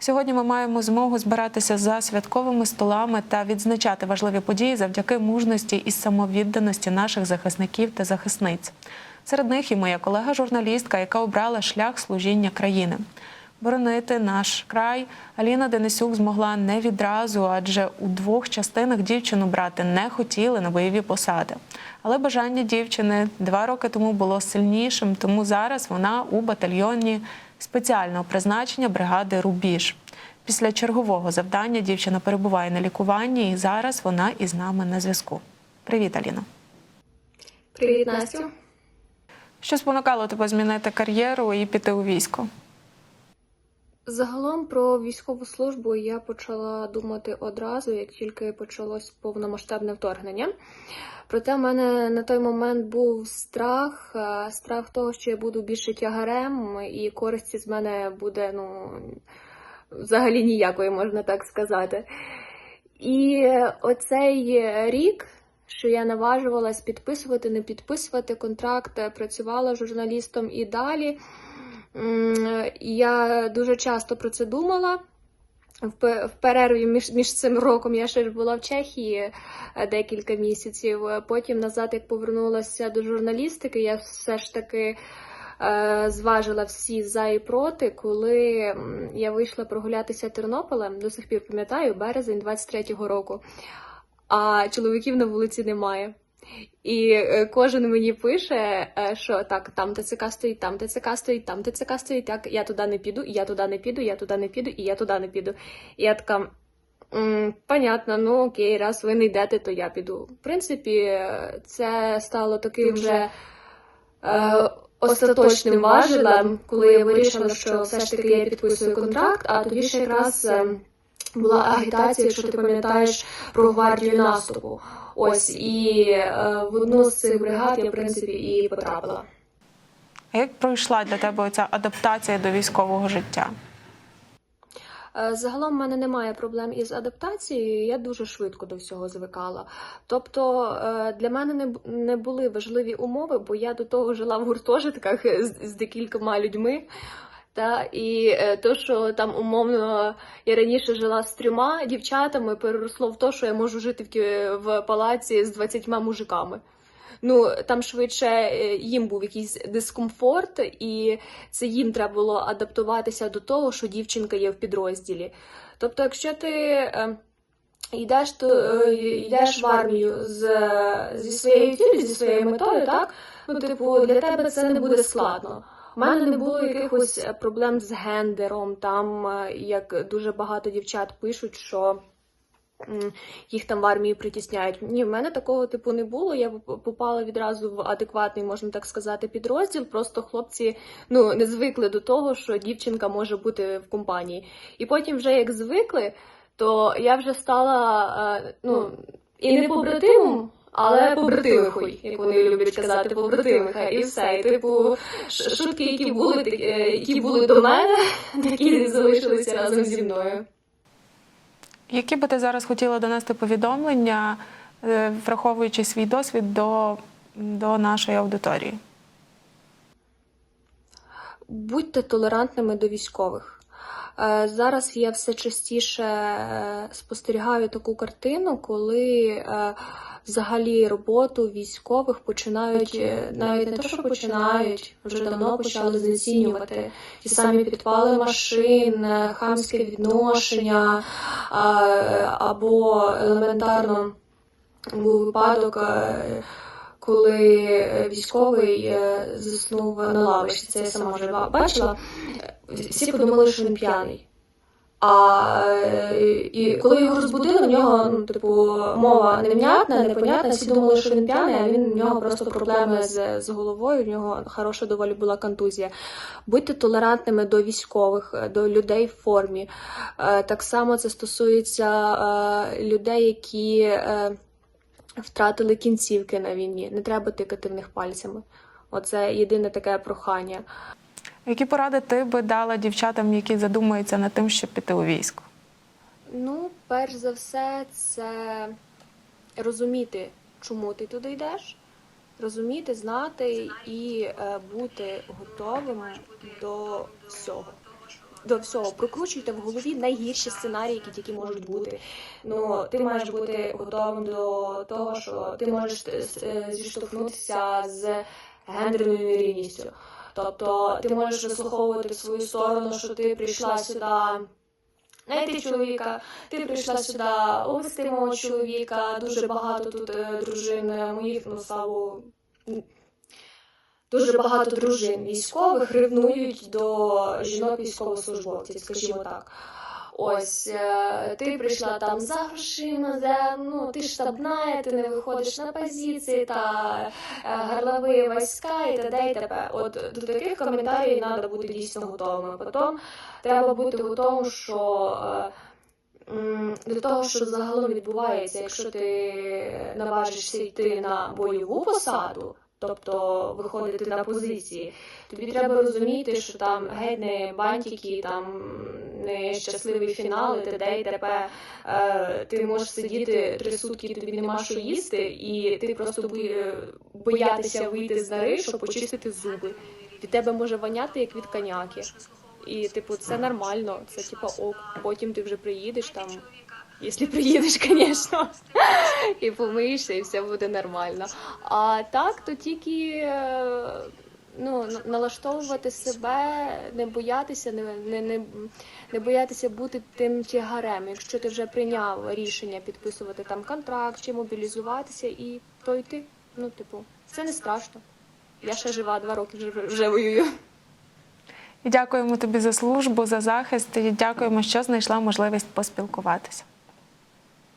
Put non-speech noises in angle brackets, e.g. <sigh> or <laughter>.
Сьогодні ми маємо змогу збиратися за святковими столами та відзначати важливі події завдяки мужності і самовідданості наших захисників та захисниць. Серед них і моя колега-журналістка, яка обрала шлях служіння країни. Боронити наш край Аліна Денисюк змогла не відразу, адже у двох частинах дівчину брати не хотіли на бойові посади. Але бажання дівчини два роки тому було сильнішим, тому зараз вона у батальйоні спеціального призначення бригади Рубіж. Після чергового завдання дівчина перебуває на лікуванні, і зараз вона із нами на зв'язку. Привіт, Аліна. Привіт, Настю. Що спонукало тебе змінити кар'єру і піти у військо? Загалом про військову службу я почала думати одразу, як тільки почалось повномасштабне вторгнення. Проте в мене на той момент був страх, е, страх того, що я буду більше тягарем, і користі з мене буде ну взагалі ніякої, можна так сказати. І оцей рік, що я наважувалась підписувати, не підписувати контракт, працювала журналістом і далі. Я дуже часто про це думала. В перерві між, між цим роком я ще ж була в Чехії е, декілька місяців. Потім назад, як повернулася до журналістики, я все ж таки е, зважила всі за і проти, коли я вийшла прогулятися Тернополем, до сих пір пам'ятаю, березень 23-го року, а чоловіків на вулиці немає. І е, кожен мені пише, е, що так, там ТЦК стоїть, там ТЦК стоїть, там ТЦК стоїть, так, я туди не піду, і я туди не піду, я туди не піду, і я туди не піду. І я така. «М, Понятно, ну окей, раз ви не йдете, то я піду. В принципі, це стало таким вже е, остаточним важелем, коли я вирішила, що все ж таки я підписую контракт, а тоді ще якраз е, була агітація, якщо ти пам'ятаєш про гвардію наступу. Ось і е, в одну з цих бригад я в принципі і потрапила. А як пройшла для тебе ця адаптація до військового життя? Е, Загалом в мене немає проблем із адаптацією, я дуже швидко до всього звикала. Тобто е, для мене не, були важливі умови, бо я до того жила в гуртожитках з, з декількома людьми. Та, і е, то, що там умовно я раніше жила з трьома дівчатами, переросло в те, що я можу жити в, палаці з 20 мужиками. Ну там швидше е, їм був якийсь дискомфорт, і це їм треба було адаптуватися до того, що дівчинка є в підрозділі. Тобто, якщо ти е, йдеш, то йдеш в армію з, зі своєю цілею, зі своєю метою, так ну, типу, для тебе це не буде складно. У мене не було якихось е, проблем з гендером, там е, як дуже багато дівчат пишуть, що. Їх там в армії притісняють. Ні, в мене такого типу не було. Я попала відразу в адекватний, можна так сказати, підрозділ. Просто хлопці ну не звикли до того, що дівчинка може бути в компанії. І потім, вже як звикли, то я вже стала е, ну і не побратимом, але побратимихою, як вони люблять казати, побратимиха, і все. І типу шутки, які були е, які були до мене, <laughs> такі залишилися разом зі мною. Які би ти зараз хотіла донести повідомлення, е, враховуючи свій досвід до, до нашої аудиторії? Будьте толерантними до військових. Е, Зараз я все частіше спостерігаю таку картину, коли взагалі роботу військових починають е, навіть не те, що починають, вже давно почали знецінювати ті самі підпали машин, е, хамське відношення е, або елементарно був випадок. е, коли е, військовий е, заснув на лавочці, це я сама вже бачила, всі подумали, що він п'яний. А е, і коли його розбудили, в нього ну, типу мова невнятна, непонятна. Всі думали, що він п'яний, а він в нього просто проблеми з, з головою. В нього хороша доволі була контузія. Будьте толерантними до військових, до людей в формі. Е, Так само це стосується е, людей, які. втратили кінцівки на війні. Не треба тикати в них пальцями. Оце єдине таке прохання. Які поради ти би дала дівчатам, які задумуються над тим, щоб піти у військо? Ну, перш за все, це розуміти, чому ти туди йдеш, розуміти, знати і е, бути готовими до всього. до всього прокручуйте в голові найгірші сценарії, які тільки можуть бути. Ну, ти маєш бути готовим до того, що ти можеш е, зіштовхнутися з гендерною нерівністю. Тобто ти можеш вислуховувати свою сторону, що ти прийшла сюди. Найти чоловіка, ти прийшла сюди увести мого чоловіка. Дуже багато тут е, дружин е, моїх, ну. Дуже багато дружин військових ревнують до жінок військовослужбовців, скажімо так. Ось е, ти прийшла там за грошима, за ну ти штабна, ти не виходиш на позиції та е, горлові війська і т.д. і т.п. От до таких коментарів треба бути дійсно готовими. Потім треба бути готовим, що е, до того, що загалом відбувається, якщо ти наважишся йти на бойову посаду. Тобто виходити на позиції, тобі треба розуміти, що там геть не бантики, там не щасливий фінал, і т.д. і т.п. Е, Ти можеш сидіти три сутки, тобі нема що їсти, і ти просто бої- боятися вийти з нори, щоб почистити зуби. Від тебе може воняти як від коняки. І, типу, це нормально, це типу ок. Потім ти вже приїдеш там, якщо приїдеш, <laughs> звісно, і помиєшся, і все буде нормально. А так, то тільки е, ну, налаштовувати себе, не боятися, не, не, не, не боятися бути тим тягарем. Якщо ти вже прийняв рішення підписувати там контракт чи мобілізуватися, і то йти. Ну, типу, це не страшно. Я ще жива, два роки вже, вже воюю. І дякуємо тобі за службу, за захист. І дякуємо, що знайшла можливість поспілкуватися.